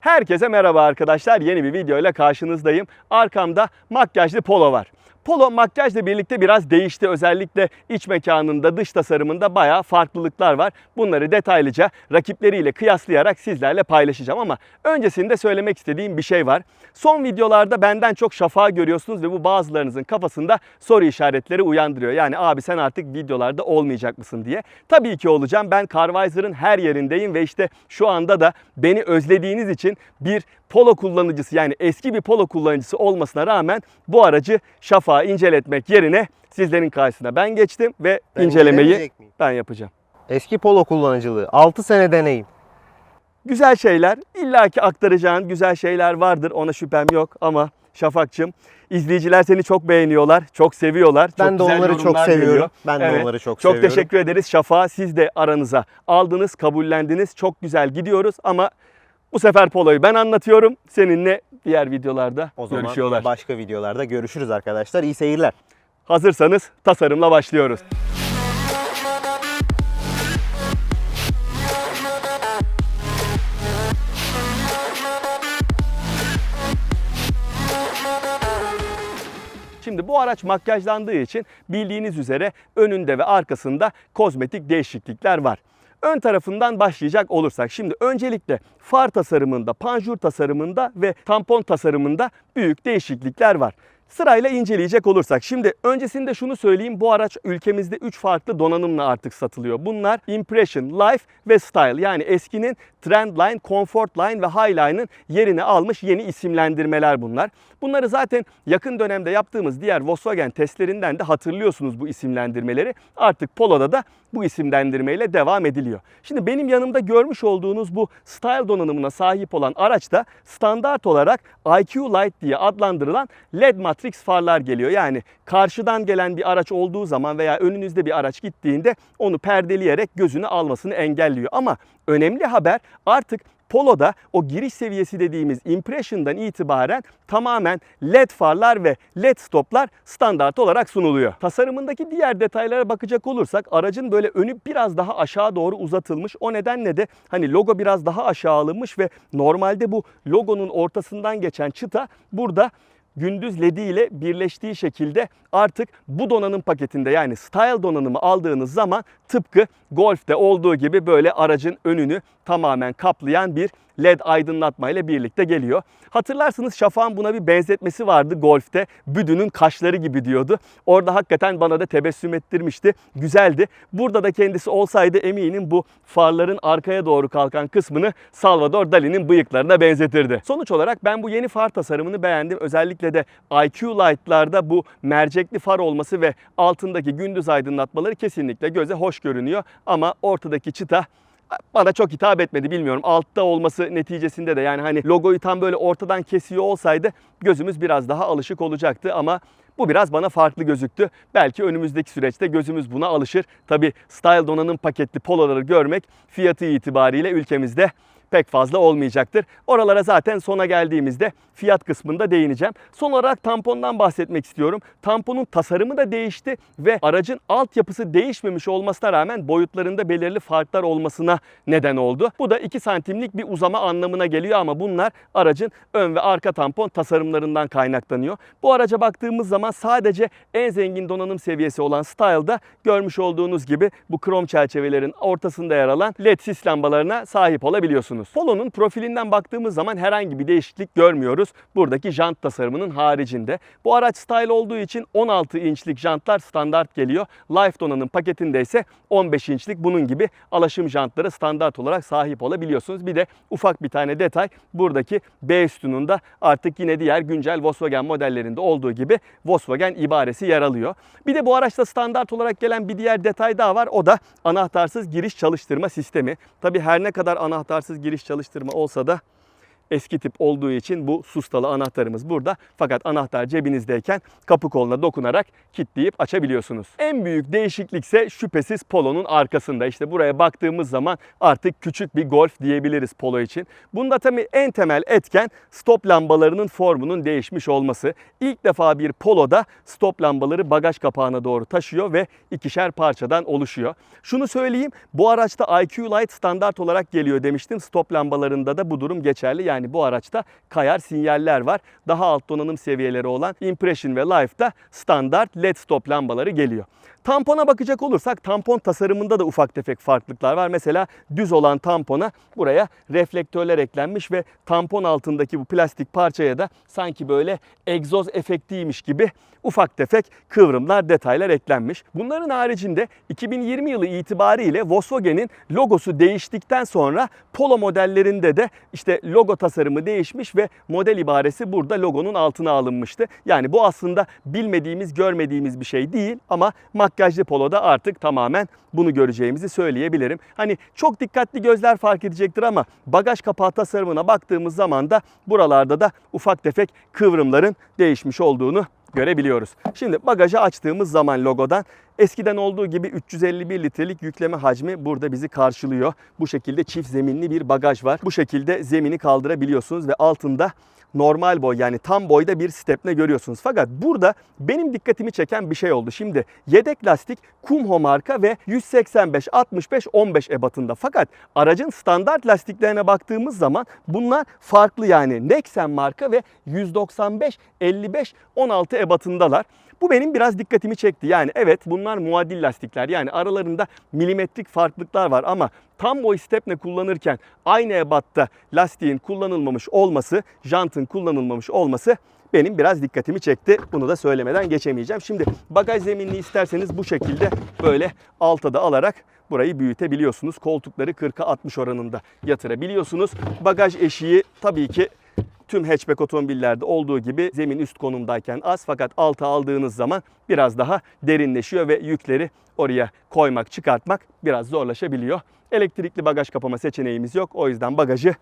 Herkese merhaba arkadaşlar. Yeni bir video ile karşınızdayım. Arkamda makyajlı polo var. Polo makyajla birlikte biraz değişti. Özellikle iç mekanında, dış tasarımında bayağı farklılıklar var. Bunları detaylıca rakipleriyle kıyaslayarak sizlerle paylaşacağım ama öncesinde söylemek istediğim bir şey var. Son videolarda benden çok şafağı görüyorsunuz ve bu bazılarınızın kafasında soru işaretleri uyandırıyor. Yani abi sen artık videolarda olmayacak mısın diye. Tabii ki olacağım. Ben Carvisor'ın her yerindeyim ve işte şu anda da beni özlediğiniz için bir polo kullanıcısı yani eski bir polo kullanıcısı olmasına rağmen bu aracı şafağı inceletmek yerine sizlerin karşısına ben geçtim ve Ben incelemeyi ben yapacağım. Eski polo kullanıcılığı 6 sene deneyim. Güzel şeyler, illaki aktaracağın güzel şeyler vardır ona şüphem yok ama Şafak'cığım izleyiciler seni çok beğeniyorlar, çok seviyorlar. Ben çok de güzel onları çok seviyorum. geliyor. Ben de Evet, onları çok, Çok seviyorum. teşekkür ederiz Şafak'a. Siz de aranıza aldınız, kabullendiniz. Çok güzel gidiyoruz ama bu sefer Polo'yu ben anlatıyorum. Seninle diğer videolarda O zaman görüşüyorlar. başka videolarda görüşürüz arkadaşlar. İyi seyirler. Hazırsanız tasarımla başlıyoruz. Şimdi bu araç makyajlandığı için bildiğiniz üzere önünde ve arkasında kozmetik değişiklikler var. Ön tarafından başlayacak olursak şimdi öncelikle far tasarımında, panjur tasarımında ve tampon tasarımında büyük değişiklikler var. Sırayla inceleyecek olursak şimdi öncesinde şunu söyleyeyim bu araç ülkemizde 3 farklı donanımla artık satılıyor. Bunlar Impression, Life ve Style yani eskinin Trendline, Comfortline ve Highline'ın yerini almış yeni isimlendirmeler bunlar. Bunları zaten yakın dönemde yaptığımız diğer Volkswagen testlerinden de hatırlıyorsunuz bu isimlendirmeleri. Artık Polo'da da bu isimlendirmeyle devam ediliyor. Şimdi benim yanımda görmüş olduğunuz bu Style donanımına sahip olan araçta standart olarak IQ Light diye adlandırılan LED matrix farlar geliyor. Yani karşıdan gelen bir araç olduğu zaman veya önünüzde bir araç gittiğinde onu perdeleyerek gözünü almasını engelliyor. Ama önemli haber artık Polo'da o giriş seviyesi dediğimiz impression'dan itibaren tamamen LED farlar ve LED stoplar standart olarak sunuluyor. Tasarımındaki diğer detaylara bakacak olursak aracın böyle önü biraz daha aşağı doğru uzatılmış. O nedenle de hani logo biraz daha aşağı alınmış ve normalde bu logonun ortasından geçen çıta burada gündüz ledi ile birleştiği şekilde artık bu donanım paketinde yani style donanımı aldığınız zaman tıpkı Golf'te olduğu gibi böyle aracın önünü tamamen kaplayan bir led aydınlatma ile birlikte geliyor. Hatırlarsınız Şafak'ın buna bir benzetmesi vardı Golf'te. Büdünün kaşları gibi diyordu. Orada hakikaten bana da tebessüm ettirmişti. Güzeldi. Burada da kendisi olsaydı eminim bu farların arkaya doğru kalkan kısmını Salvador Dali'nin bıyıklarına benzetirdi. Sonuç olarak ben bu yeni far tasarımını beğendim. Özellikle de IQ Light'larda bu mercekli far olması ve altındaki gündüz aydınlatmaları kesinlikle göze hoş görünüyor. Ama ortadaki çıta bana çok hitap etmedi bilmiyorum. Altta olması neticesinde de yani hani logoyu tam böyle ortadan kesiyor olsaydı gözümüz biraz daha alışık olacaktı ama bu biraz bana farklı gözüktü. Belki önümüzdeki süreçte gözümüz buna alışır. Tabi Style donanım paketli poloları görmek fiyatı itibariyle ülkemizde pek fazla olmayacaktır. Oralara zaten sona geldiğimizde fiyat kısmında değineceğim. Son olarak tampondan bahsetmek istiyorum. Tamponun tasarımı da değişti ve aracın altyapısı değişmemiş olmasına rağmen boyutlarında belirli farklar olmasına neden oldu. Bu da 2 santimlik bir uzama anlamına geliyor ama bunlar aracın ön ve arka tampon tasarımlarından kaynaklanıyor. Bu araca baktığımız zaman sadece en zengin donanım seviyesi olan Style'da görmüş olduğunuz gibi bu krom çerçevelerin ortasında yer alan LED sis lambalarına sahip olabiliyorsunuz. Polo'nun profilinden baktığımız zaman herhangi bir değişiklik görmüyoruz. Buradaki jant tasarımının haricinde. Bu araç Style olduğu için 16 inçlik jantlar standart geliyor. Life donanım paketinde ise 15 inçlik bunun gibi alaşım jantları standart olarak sahip olabiliyorsunuz. Bir de ufak bir tane detay buradaki B sütununda artık yine diğer güncel Volkswagen modellerinde olduğu gibi Volkswagen ibaresi yer alıyor. Bir de bu araçta standart olarak gelen bir diğer detay daha var. O da anahtarsız giriş çalıştırma sistemi. Tabi her ne kadar anahtarsız giriş çalıştırma olsa da eski tip olduğu için bu sustalı anahtarımız burada. Fakat anahtar cebinizdeyken kapı koluna dokunarak kilitleyip açabiliyorsunuz. En büyük değişiklik ise şüphesiz Polo'nun arkasında. İşte buraya baktığımız zaman artık küçük bir Golf diyebiliriz Polo için. Bunda tabii en temel etken stop lambalarının formunun değişmiş olması. İlk defa bir Polo'da stop lambaları bagaj kapağına doğru taşıyor ve ikişer parçadan oluşuyor. Şunu söyleyeyim bu araçta IQ Light standart olarak geliyor demiştim. Stop lambalarında da bu durum geçerli. Yani Yani bu araçta kayar sinyaller var. Daha alt donanım seviyeleri olan Impression ve Life'da standart LED stop lambaları geliyor. Tampona bakacak olursak tampon tasarımında da ufak tefek farklılıklar var. Mesela düz olan tampona buraya reflektörler eklenmiş ve tampon altındaki bu plastik parçaya da sanki böyle egzoz efektiymiş gibi ufak tefek kıvrımlar, detaylar eklenmiş. Bunların haricinde 2020 yılı itibariyle Volkswagen'in logosu değiştikten sonra Polo modellerinde de işte logo tasarımı değişmiş ve model ibaresi burada logonun altına alınmıştı. Yani bu aslında bilmediğimiz, görmediğimiz bir şey değil ama makyajlı Polo'da artık tamamen bunu göreceğimizi söyleyebilirim. Hani çok dikkatli gözler fark edecektir ama bagaj kapağı tasarımına baktığımız zaman da buralarda da ufak tefek kıvrımların değişmiş olduğunu görebiliyoruz. Şimdi bagajı açtığımız zaman logodan eskiden olduğu gibi 351 litrelik yükleme hacmi burada bizi karşılıyor. Bu şekilde çift zeminli bir bagaj var. Bu şekilde zemini kaldırabiliyorsunuz ve altında normal boy yani tam boyda bir stepne görüyorsunuz. Fakat burada benim dikkatimi çeken bir şey oldu. Şimdi yedek lastik Kumho marka ve 185 65 15 ebatında. Fakat aracın standart lastiklerine baktığımız zaman bunlar farklı yani Nexen marka ve 195 55 16 ebatındalar. Bu benim biraz dikkatimi çekti. Yani evet bunlar muadil lastikler. Yani aralarında milimetrik farklılıklar var ama tam boy stepne kullanırken aynı ebatta lastiğin kullanılmamış olması, jantın kullanılmamış olması benim biraz dikkatimi çekti. Bunu da söylemeden geçemeyeceğim. Şimdi bagaj zeminini isterseniz bu şekilde böyle alta da alarak burayı büyütebiliyorsunuz. Koltukları 40'a 60 oranında yatırabiliyorsunuz. Bagaj eşiği tabii ki tüm hatchback otomobillerde olduğu gibi zemin üst konumdayken az fakat alta aldığınız zaman biraz daha derinleşiyor ve yükleri oraya koymak, çıkartmak biraz zorlaşabiliyor. Elektrikli bagaj kapama seçeneğimiz yok. O yüzden bagajı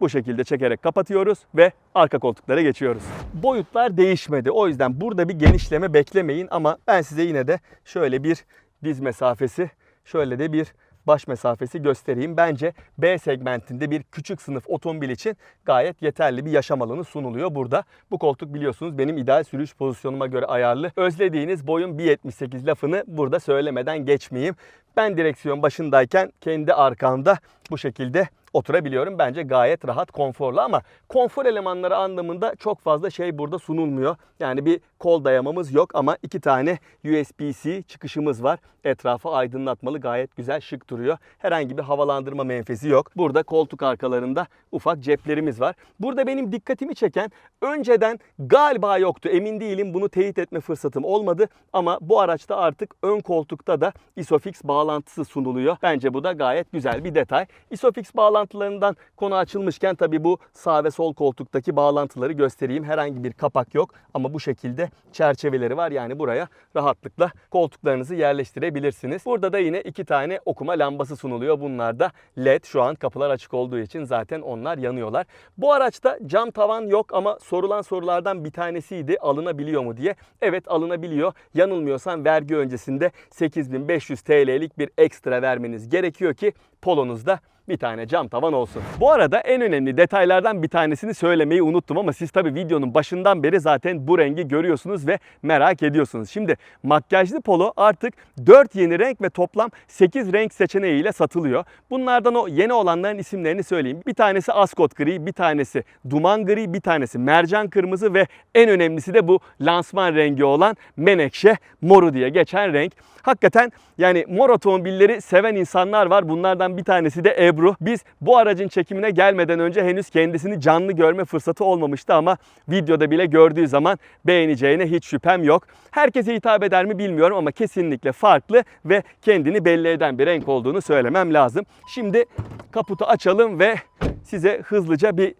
bu şekilde çekerek kapatıyoruz ve arka koltuklara geçiyoruz. Boyutlar değişmedi. O yüzden burada bir genişleme beklemeyin ama ben size yine de şöyle bir diz mesafesi, şöyle de bir baş mesafesi göstereyim. Bence B segmentinde bir küçük sınıf otomobil için gayet yeterli bir yaşam alanı sunuluyor burada. Bu koltuk biliyorsunuz benim ideal sürüş pozisyonuma göre ayarlı. Özlediğiniz boyun 1.78 lafını burada söylemeden geçmeyeyim. Ben direksiyon başındayken kendi arkamda bu şekilde oturabiliyorum. Bence gayet rahat, konforlu ama konfor elemanları anlamında çok fazla şey burada sunulmuyor. Yani bir kol dayamamız yok ama iki tane USB-C çıkışımız var. Etrafı aydınlatmalı gayet güzel şık duruyor. Herhangi bir havalandırma menfezi yok. Burada koltuk arkalarında ufak ceplerimiz var. Burada benim dikkatimi çeken önceden galiba yoktu. Emin değilim bunu teyit etme fırsatım olmadı ama bu araçta artık ön koltukta da Isofix bağlantısı sunuluyor. Bence bu da gayet güzel bir detay. Isofix bağlantılarından konu açılmışken tabii bu sağ ve sol koltuktaki bağlantıları göstereyim. Herhangi bir kapak yok ama bu şekilde çerçeveleri var. Yani buraya rahatlıkla koltuklarınızı yerleştirebilirsiniz. Burada da yine iki tane okuma lambası sunuluyor. Bunlar da LED. Şu an kapılar açık olduğu için zaten onlar yanıyorlar. Bu araçta cam tavan yok ama sorulan sorulardan bir tanesiydi alınabiliyor mu diye. Evet alınabiliyor. Yanılmıyorsam vergi öncesinde 8500 TL'lik bir ekstra vermeniz gerekiyor ki polonuzda bir tane cam tavan olsun. Bu arada en önemli detaylardan bir tanesini söylemeyi unuttum ama siz tabi videonun başından beri zaten bu rengi görüyorsunuz ve merak ediyorsunuz. Şimdi makyajlı polo artık 4 yeni renk ve toplam 8 renk seçeneğiyle satılıyor. Bunlardan o yeni olanların isimlerini söyleyeyim. Bir tanesi askot gri, bir tanesi duman gri, bir tanesi mercan kırmızı ve en önemlisi de bu lansman rengi olan menekşe moru diye geçen renk. Hakikaten yani mor otomobilleri seven insanlar var. Bunlardan bir tanesi de Ebru. Biz bu aracın çekimine gelmeden önce henüz kendisini canlı görme fırsatı olmamıştı ama videoda bile gördüğü zaman beğeneceğine hiç şüphem yok. Herkese hitap eder mi bilmiyorum ama kesinlikle farklı ve kendini belli eden bir renk olduğunu söylemem lazım. Şimdi kaputu açalım ve size hızlıca bir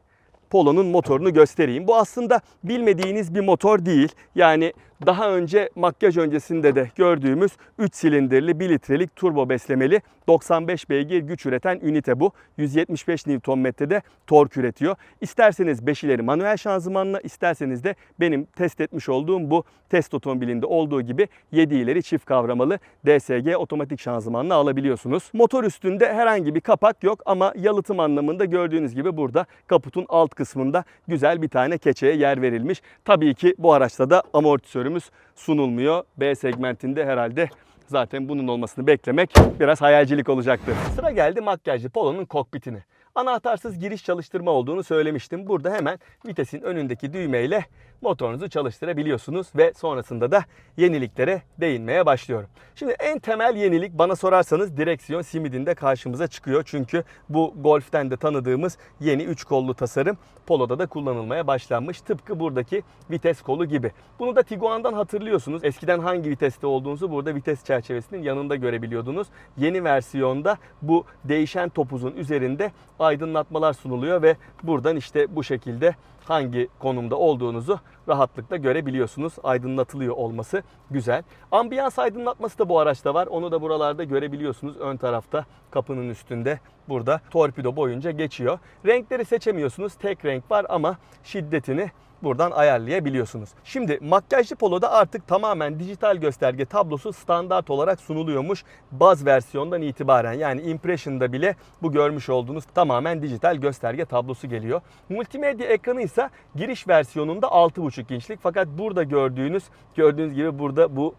Polo'nun motorunu göstereyim. Bu aslında bilmediğiniz bir motor değil. Yani daha önce makyaj öncesinde de gördüğümüz 3 silindirli 1 litrelik turbo beslemeli 95 beygir güç üreten ünite bu. 175 Nm'de tork üretiyor. İsterseniz 5 ileri manuel şanzımanla isterseniz de benim test etmiş olduğum bu test otomobilinde olduğu gibi 7 ileri çift kavramalı DSG otomatik şanzımanla alabiliyorsunuz. Motor üstünde herhangi bir kapak yok ama yalıtım anlamında gördüğünüz gibi burada kaputun alt kısmında güzel bir tane keçeye yer verilmiş. Tabii ki bu araçta da amortisörümüz sunulmuyor. B segmentinde herhalde zaten bunun olmasını beklemek biraz hayalcilik olacaktır. Sıra geldi makyajlı Polo'nun kokpitine. Anahtarsız giriş çalıştırma olduğunu söylemiştim. Burada hemen vitesin önündeki düğmeyle motorunuzu çalıştırabiliyorsunuz ve sonrasında da yeniliklere değinmeye başlıyorum. Şimdi en temel yenilik bana sorarsanız direksiyon simidinde karşımıza çıkıyor. Çünkü bu Golf'ten de tanıdığımız yeni 3 kollu tasarım Polo'da da kullanılmaya başlanmış. Tıpkı buradaki vites kolu gibi. Bunu da Tiguan'dan hatırlıyorsunuz. Eskiden hangi viteste olduğunuzu burada vites çerçevesinin yanında görebiliyordunuz. Yeni versiyonda bu değişen topuzun üzerinde aydınlatmalar sunuluyor ve buradan işte bu şekilde hangi konumda olduğunuzu rahatlıkla görebiliyorsunuz. Aydınlatılıyor olması güzel. Ambiyans aydınlatması da bu araçta var. Onu da buralarda görebiliyorsunuz. Ön tarafta kapının üstünde burada torpido boyunca geçiyor. Renkleri seçemiyorsunuz. Tek renk var ama şiddetini buradan ayarlayabiliyorsunuz. Şimdi makyajlı poloda artık tamamen dijital gösterge tablosu standart olarak sunuluyormuş. Baz versiyondan itibaren yani Impression'da bile bu görmüş olduğunuz tamamen dijital gösterge tablosu geliyor. Multimedya ekranı ise giriş versiyonunda 6.5 inçlik fakat burada gördüğünüz gördüğünüz gibi burada bu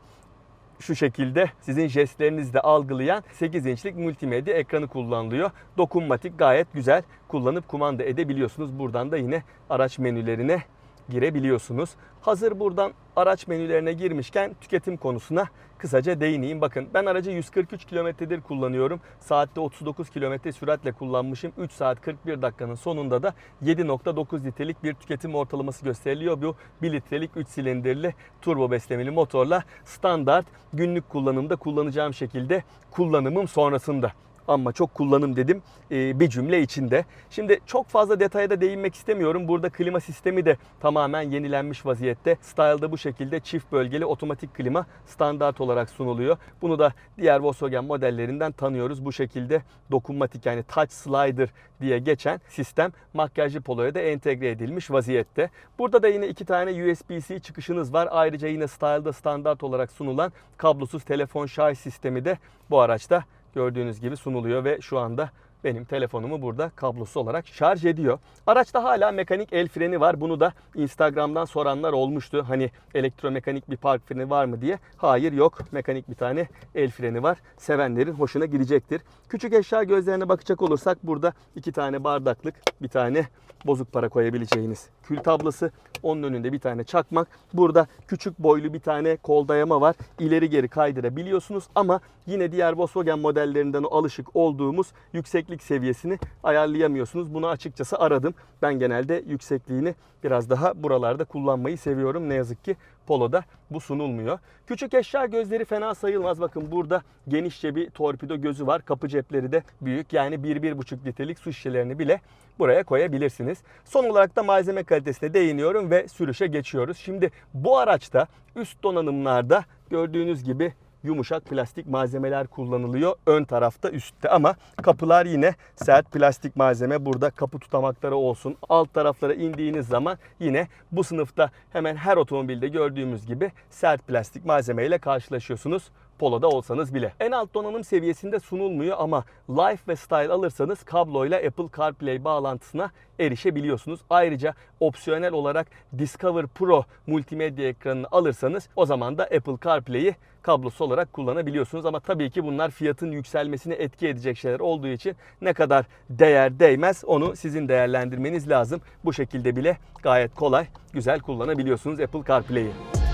şu şekilde sizin jestlerinizle algılayan 8 inçlik multimedya ekranı kullanılıyor. Dokunmatik gayet güzel kullanıp kumanda edebiliyorsunuz. Buradan da yine araç menülerine girebiliyorsunuz. Hazır buradan araç menülerine girmişken tüketim konusuna kısaca değineyim. Bakın ben aracı 143 kilometredir kullanıyorum. Saatte 39 kilometre süratle kullanmışım. 3 saat 41 dakikanın sonunda da 7.9 litrelik bir tüketim ortalaması gösteriliyor. Bu 1 litrelik 3 silindirli turbo beslemeli motorla standart günlük kullanımda kullanacağım şekilde kullanımım sonrasında ama çok kullanım dedim e, bir cümle içinde. Şimdi çok fazla detaya da değinmek istemiyorum. Burada klima sistemi de tamamen yenilenmiş vaziyette. Style'da bu şekilde çift bölgeli otomatik klima standart olarak sunuluyor. Bunu da diğer Volkswagen modellerinden tanıyoruz. Bu şekilde dokunmatik yani touch slider diye geçen sistem makyajlı poloya da entegre edilmiş vaziyette. Burada da yine iki tane USB-C çıkışınız var. Ayrıca yine Style'da standart olarak sunulan kablosuz telefon şarj sistemi de bu araçta gördüğünüz gibi sunuluyor ve şu anda benim telefonumu burada kablosuz olarak şarj ediyor. Araçta hala mekanik el freni var. Bunu da Instagram'dan soranlar olmuştu. Hani elektromekanik bir park freni var mı diye. Hayır yok. Mekanik bir tane el freni var. Sevenlerin hoşuna gidecektir. Küçük eşya gözlerine bakacak olursak burada iki tane bardaklık, bir tane bozuk para koyabileceğiniz kül tablası. Onun önünde bir tane çakmak. Burada küçük boylu bir tane kol dayama var. İleri geri kaydırabiliyorsunuz ama yine diğer Volkswagen modellerinden o alışık olduğumuz yükseklik seviyesini ayarlayamıyorsunuz. Bunu açıkçası aradım. Ben genelde yüksekliğini biraz daha buralarda kullanmayı seviyorum. Ne yazık ki Polo'da bu sunulmuyor. Küçük eşya gözleri fena sayılmaz. Bakın burada genişçe bir torpido gözü var. Kapı cepleri de büyük. Yani 1-1,5 litrelik su şişelerini bile buraya koyabilirsiniz. Son olarak da malzeme kalitesine değiniyorum ve sürüşe geçiyoruz. Şimdi bu araçta üst donanımlarda gördüğünüz gibi yumuşak plastik malzemeler kullanılıyor ön tarafta üstte. Ama kapılar yine sert plastik malzeme. Burada kapı tutamakları olsun. Alt taraflara indiğiniz zaman yine bu sınıfta hemen her otomobilde gördüğümüz gibi sert plastik malzemeyle karşılaşıyorsunuz. Polo'da olsanız bile. En alt donanım seviyesinde sunulmuyor ama Life ve Style alırsanız kabloyla Apple CarPlay bağlantısına erişebiliyorsunuz. Ayrıca opsiyonel olarak Discover Pro multimedya ekranını alırsanız o zaman da Apple CarPlay'i kablosu olarak kullanabiliyorsunuz. Ama tabii ki bunlar fiyatın yükselmesine etki edecek şeyler olduğu için ne kadar değer değmez onu sizin değerlendirmeniz lazım. Bu şekilde bile gayet kolay, güzel kullanabiliyorsunuz Apple CarPlay'i.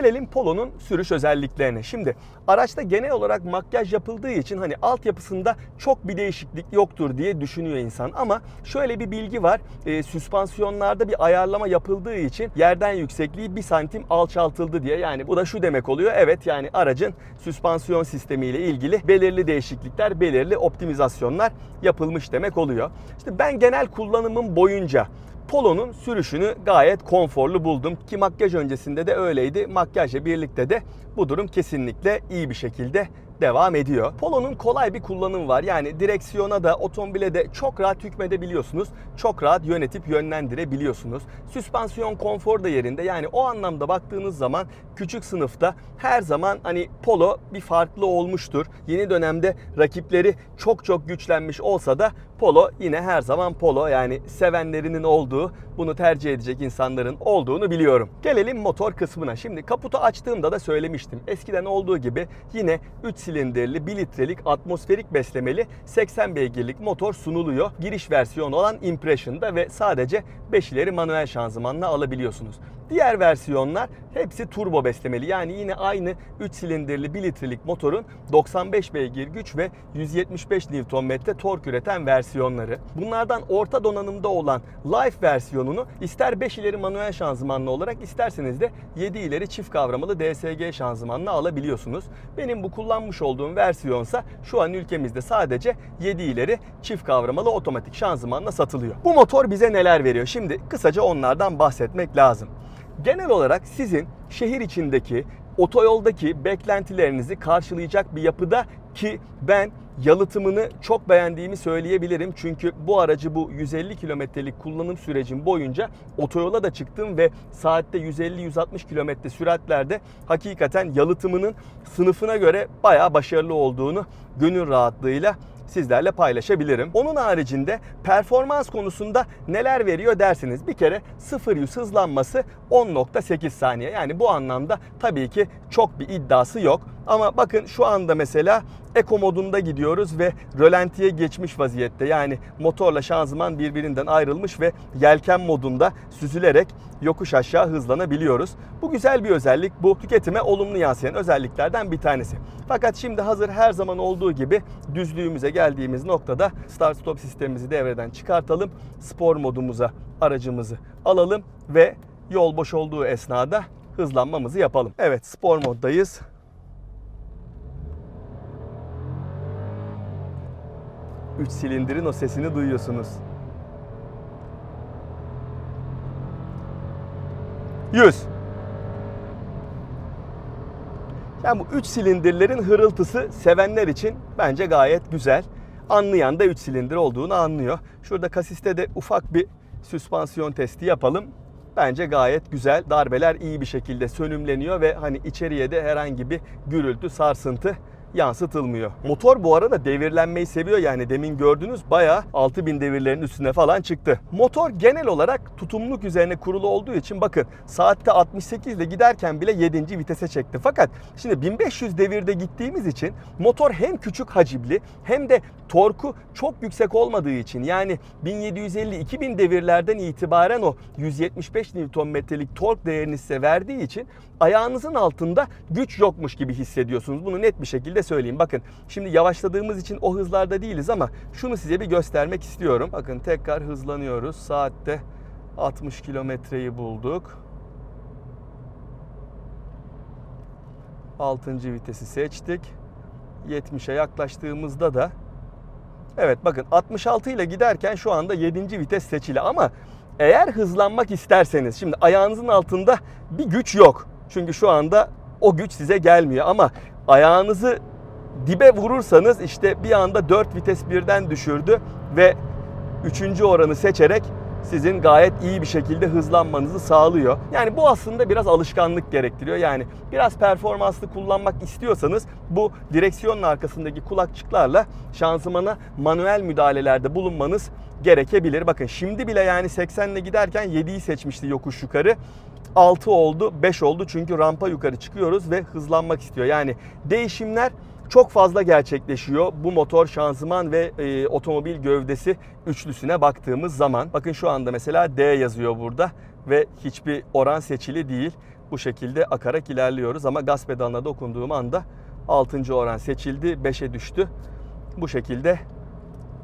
Gelelim Polo'nun sürüş özelliklerine. Şimdi araçta genel olarak makyaj yapıldığı için hani altyapısında çok bir değişiklik yoktur diye düşünüyor insan. Ama şöyle bir bilgi var. E, süspansiyonlarda bir ayarlama yapıldığı için yerden yüksekliği 1 santim alçaltıldı diye. Yani bu da şu demek oluyor. Evet yani aracın süspansiyon sistemiyle ilgili belirli değişiklikler, belirli optimizasyonlar yapılmış demek oluyor. İşte ben genel kullanımım boyunca Polo'nun sürüşünü gayet konforlu buldum ki makyaj öncesinde de öyleydi. Makyajla birlikte de bu durum kesinlikle iyi bir şekilde devam ediyor. Polo'nun kolay bir kullanımı var. Yani direksiyona da otomobile de çok rahat hükmedebiliyorsunuz. Çok rahat yönetip yönlendirebiliyorsunuz. Süspansiyon konfor da yerinde. Yani o anlamda baktığınız zaman küçük sınıfta her zaman hani Polo bir farklı olmuştur. Yeni dönemde rakipleri çok çok güçlenmiş olsa da Polo yine her zaman Polo yani sevenlerinin olduğu, bunu tercih edecek insanların olduğunu biliyorum. Gelelim motor kısmına. Şimdi kaputu açtığımda da söylemiştim. Eskiden olduğu gibi yine 3 silindirli 1 litrelik atmosferik beslemeli 80 beygirlik motor sunuluyor. Giriş versiyonu olan Impression'da ve sadece 5 ileri manuel şanzımanla alabiliyorsunuz. Diğer versiyonlar hepsi turbo beslemeli. Yani yine aynı 3 silindirli 1 litrelik motorun 95 beygir güç ve 175 Nm tork üreten versiyonları. Bunlardan orta donanımda olan Life versiyonunu ister 5 ileri manuel şanzımanlı olarak isterseniz de 7 ileri çift kavramalı DSG şanzımanla alabiliyorsunuz. Benim bu kullanmış olduğum versiyonsa şu an ülkemizde sadece 7 ileri çift kavramalı otomatik şanzımanla satılıyor. Bu motor bize neler veriyor? Şimdi kısaca onlardan bahsetmek lazım. Genel olarak sizin şehir içindeki otoyoldaki beklentilerinizi karşılayacak bir yapıda ki ben yalıtımını çok beğendiğimi söyleyebilirim. Çünkü bu aracı bu 150 kilometrelik kullanım sürecim boyunca otoyola da çıktım ve saatte 150-160 kilometre süratlerde hakikaten yalıtımının sınıfına göre bayağı başarılı olduğunu gönül rahatlığıyla sizlerle paylaşabilirim. Onun haricinde performans konusunda neler veriyor dersiniz. Bir kere 0-100 hızlanması 10.8 saniye. Yani bu anlamda tabii ki çok bir iddiası yok. Ama bakın şu anda mesela Eco modunda gidiyoruz ve rölantiye geçmiş vaziyette. Yani motorla şanzıman birbirinden ayrılmış ve yelken modunda süzülerek yokuş aşağı hızlanabiliyoruz. Bu güzel bir özellik. Bu tüketime olumlu yansıyan özelliklerden bir tanesi. Fakat şimdi hazır her zaman olduğu gibi düzlüğümüze geldiğimiz noktada start stop sistemimizi devreden çıkartalım. Spor modumuza aracımızı alalım ve yol boş olduğu esnada hızlanmamızı yapalım. Evet spor moddayız. Üç silindirin o sesini duyuyorsunuz. 100. Yani bu 3 silindirlerin hırıltısı sevenler için bence gayet güzel. Anlayan da 3 silindir olduğunu anlıyor. Şurada kasiste de ufak bir süspansiyon testi yapalım. Bence gayet güzel. Darbeler iyi bir şekilde sönümleniyor ve hani içeriye de herhangi bir gürültü, sarsıntı yansıtılmıyor. Motor bu arada devirlenmeyi seviyor yani demin gördünüz bayağı 6000 devirlerin üstüne falan çıktı. Motor genel olarak tutumluluk üzerine kurulu olduğu için bakın saatte 68 ile giderken bile 7. vitese çekti. Fakat şimdi 1500 devirde gittiğimiz için motor hem küçük hacimli hem de torku çok yüksek olmadığı için yani 1750-2000 devirlerden itibaren o 175 Nm'lik tork değerini size verdiği için ayağınızın altında güç yokmuş gibi hissediyorsunuz. Bunu net bir şekilde söyleyeyim. Bakın şimdi yavaşladığımız için o hızlarda değiliz ama şunu size bir göstermek istiyorum. Bakın tekrar hızlanıyoruz. Saatte 60 kilometreyi bulduk. 6. vitesi seçtik. 70'e yaklaştığımızda da Evet bakın 66 ile giderken şu anda 7. vites seçili ama eğer hızlanmak isterseniz şimdi ayağınızın altında bir güç yok. Çünkü şu anda o güç size gelmiyor ama ayağınızı dibe vurursanız işte bir anda 4 vites birden düşürdü ve 3. oranı seçerek sizin gayet iyi bir şekilde hızlanmanızı sağlıyor. Yani bu aslında biraz alışkanlık gerektiriyor. Yani biraz performanslı kullanmak istiyorsanız bu direksiyonun arkasındaki kulakçıklarla şanzımana manuel müdahalelerde bulunmanız gerekebilir. Bakın şimdi bile yani 80 ile giderken 7'yi seçmişti yokuş yukarı. 6 oldu, 5 oldu çünkü rampa yukarı çıkıyoruz ve hızlanmak istiyor. Yani değişimler çok fazla gerçekleşiyor bu motor şanzıman ve e, otomobil gövdesi üçlüsüne baktığımız zaman. Bakın şu anda mesela D yazıyor burada ve hiçbir oran seçili değil. Bu şekilde akarak ilerliyoruz ama gaz pedalına dokunduğum anda 6. oran seçildi, 5'e düştü. Bu şekilde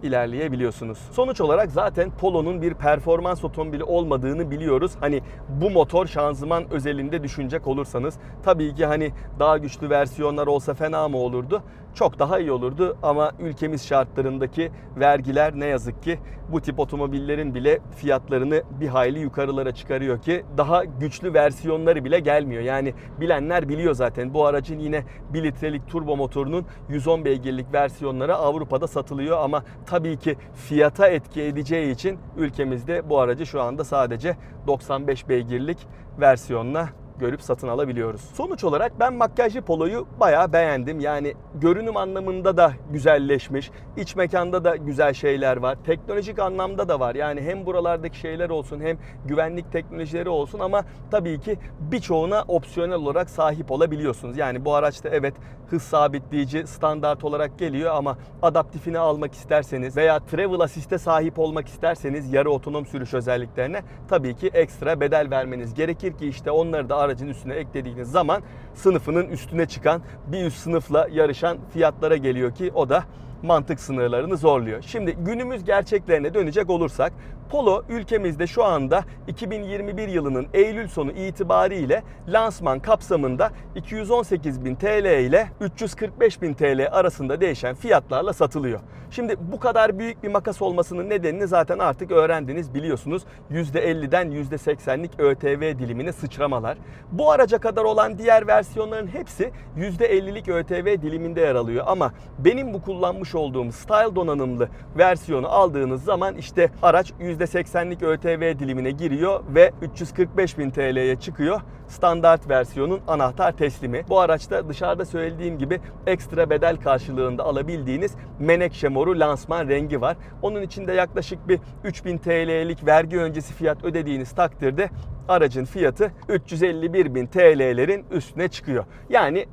ilerleyebiliyorsunuz. Sonuç olarak zaten Polo'nun bir performans otomobili olmadığını biliyoruz. Hani bu motor şanzıman özelinde düşünecek olursanız tabii ki hani daha güçlü versiyonlar olsa fena mı olurdu? Çok daha iyi olurdu ama ülkemiz şartlarındaki vergiler ne yazık ki bu tip otomobillerin bile fiyatlarını bir hayli yukarılara çıkarıyor ki daha güçlü versiyonları bile gelmiyor. Yani bilenler biliyor zaten bu aracın yine 1 litrelik turbo motorunun 110 beygirlik versiyonları Avrupa'da satılıyor ama tabii ki fiyata etki edeceği için ülkemizde bu aracı şu anda sadece 95 beygirlik versiyonla görüp satın alabiliyoruz. Sonuç olarak ben makyajlı poloyu bayağı beğendim. Yani görünüm anlamında da güzelleşmiş. iç mekanda da güzel şeyler var. Teknolojik anlamda da var. Yani hem buralardaki şeyler olsun hem güvenlik teknolojileri olsun ama tabii ki birçoğuna opsiyonel olarak sahip olabiliyorsunuz. Yani bu araçta evet hız sabitleyici standart olarak geliyor ama adaptifini almak isterseniz veya travel assist'e sahip olmak isterseniz yarı otonom sürüş özelliklerine tabii ki ekstra bedel vermeniz gerekir ki işte onları da aracın üstüne eklediğiniz zaman sınıfının üstüne çıkan bir üst sınıfla yarışan fiyatlara geliyor ki o da mantık sınırlarını zorluyor. Şimdi günümüz gerçeklerine dönecek olursak Polo ülkemizde şu anda 2021 yılının Eylül sonu itibariyle lansman kapsamında 218.000 TL ile 345.000 TL arasında değişen fiyatlarla satılıyor. Şimdi bu kadar büyük bir makas olmasının nedenini zaten artık öğrendiniz biliyorsunuz. %50'den %80'lik ÖTV dilimine sıçramalar. Bu araca kadar olan diğer versiyonların hepsi %50'lik ÖTV diliminde yer alıyor ama benim bu kullanmış olduğum Style donanımlı versiyonu aldığınız zaman işte araç %80'lik ÖTV dilimine giriyor ve 345 bin TL'ye çıkıyor. Standart versiyonun anahtar teslimi. Bu araçta dışarıda söylediğim gibi ekstra bedel karşılığında alabildiğiniz menekşe moru lansman rengi var. Onun içinde yaklaşık bir 3000 TL'lik vergi öncesi fiyat ödediğiniz takdirde aracın fiyatı 351 bin TL'lerin üstüne çıkıyor. Yani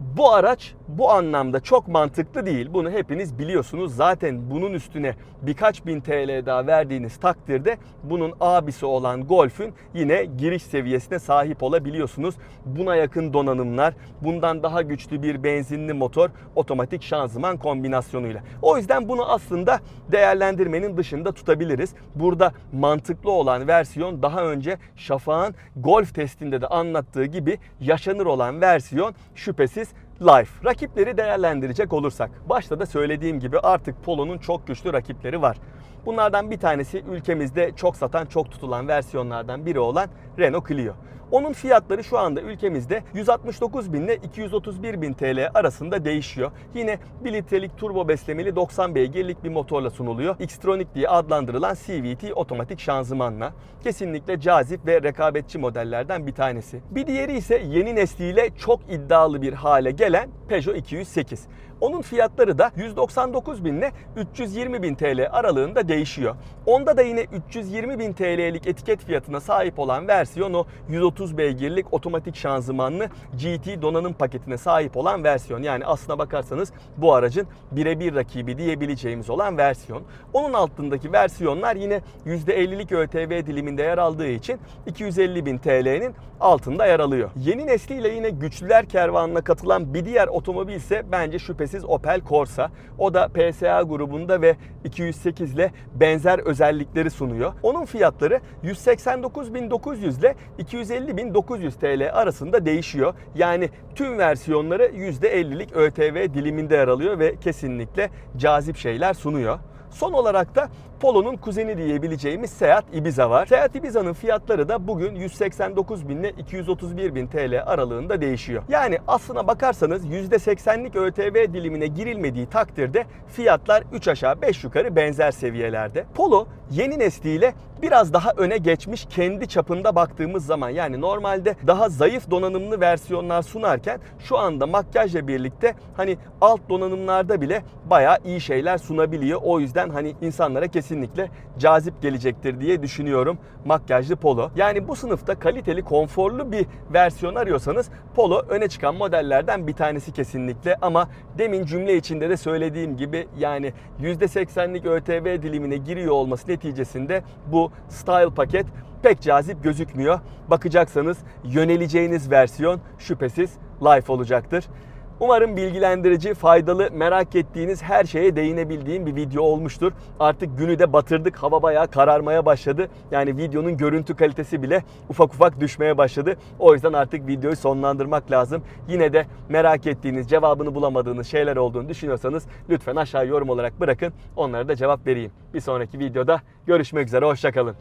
bu araç bu anlamda çok mantıklı değil. Bunu hepiniz biliyorsunuz. Zaten bunun üstüne birkaç bin TL daha verdiğiniz takdirde bunun abisi olan Golf'ün yine giriş seviyesine sahip olabiliyorsunuz. Buna yakın donanımlar, bundan daha güçlü bir benzinli motor, otomatik şanzıman kombinasyonuyla. O yüzden bunu aslında değerlendirmenin dışında tutabiliriz. Burada mantıklı olan versiyon daha önce Şafak'ın Golf testinde de anlattığı gibi yaşanır olan versiyon şüphesiz Life. Rakipleri değerlendirecek olursak, başta da söylediğim gibi artık Polo'nun çok güçlü rakipleri var. Bunlardan bir tanesi ülkemizde çok satan, çok tutulan versiyonlardan biri olan Renault Clio. Onun fiyatları şu anda ülkemizde 169 bin ile 231 bin TL arasında değişiyor. Yine 1 litrelik turbo beslemeli 90 beygirlik bir motorla sunuluyor. Xtronic diye adlandırılan CVT otomatik şanzımanla. Kesinlikle cazip ve rekabetçi modellerden bir tanesi. Bir diğeri ise yeni nesliyle çok iddialı bir hale gelen Peugeot 208. Onun fiyatları da 199 bin ile 320 bin TL aralığında değişiyor. Onda da yine 320 bin TL'lik etiket fiyatına sahip olan versiyon o 130 beygirlik otomatik şanzımanlı GT donanım paketine sahip olan versiyon. Yani aslına bakarsanız bu aracın birebir rakibi diyebileceğimiz olan versiyon. Onun altındaki versiyonlar yine %50'lik ÖTV diliminde yer aldığı için 250 bin TL'nin altında yer alıyor. Yeni nesliyle yine güçlüler kervanına katılan bir diğer otomobil ise bence şüphesiz Opel Corsa. O da PSA grubunda ve 208 ile benzer özellikleri sunuyor. Onun fiyatları 189.900 ile 250.900 TL arasında değişiyor. Yani tüm versiyonları %50'lik ÖTV diliminde yer alıyor ve kesinlikle cazip şeyler sunuyor. Son olarak da Polo'nun kuzeni diyebileceğimiz Seat Ibiza var. Seat Ibiza'nın fiyatları da bugün 189 bin ile 231 bin TL aralığında değişiyor. Yani aslına bakarsanız %80'lik ÖTV dilimine girilmediği takdirde fiyatlar 3 aşağı 5 yukarı benzer seviyelerde. Polo yeni nesliyle biraz daha öne geçmiş kendi çapında baktığımız zaman yani normalde daha zayıf donanımlı versiyonlar sunarken şu anda makyajla birlikte hani alt donanımlarda bile bayağı iyi şeyler sunabiliyor. O yüzden hani insanlara kesinlikle cazip gelecektir diye düşünüyorum makyajlı Polo. Yani bu sınıfta kaliteli, konforlu bir versiyon arıyorsanız Polo öne çıkan modellerden bir tanesi kesinlikle ama demin cümle içinde de söylediğim gibi yani %80'lik ÖTV dilimine giriyor olması neticesinde bu style paket pek cazip gözükmüyor. Bakacaksanız yöneleceğiniz versiyon şüphesiz Life olacaktır. Umarım bilgilendirici, faydalı, merak ettiğiniz her şeye değinebildiğim bir video olmuştur. Artık günü de batırdık. Hava bayağı kararmaya başladı. Yani videonun görüntü kalitesi bile ufak ufak düşmeye başladı. O yüzden artık videoyu sonlandırmak lazım. Yine de merak ettiğiniz, cevabını bulamadığınız şeyler olduğunu düşünüyorsanız lütfen aşağı yorum olarak bırakın. Onlara da cevap vereyim. Bir sonraki videoda görüşmek üzere. Hoşçakalın.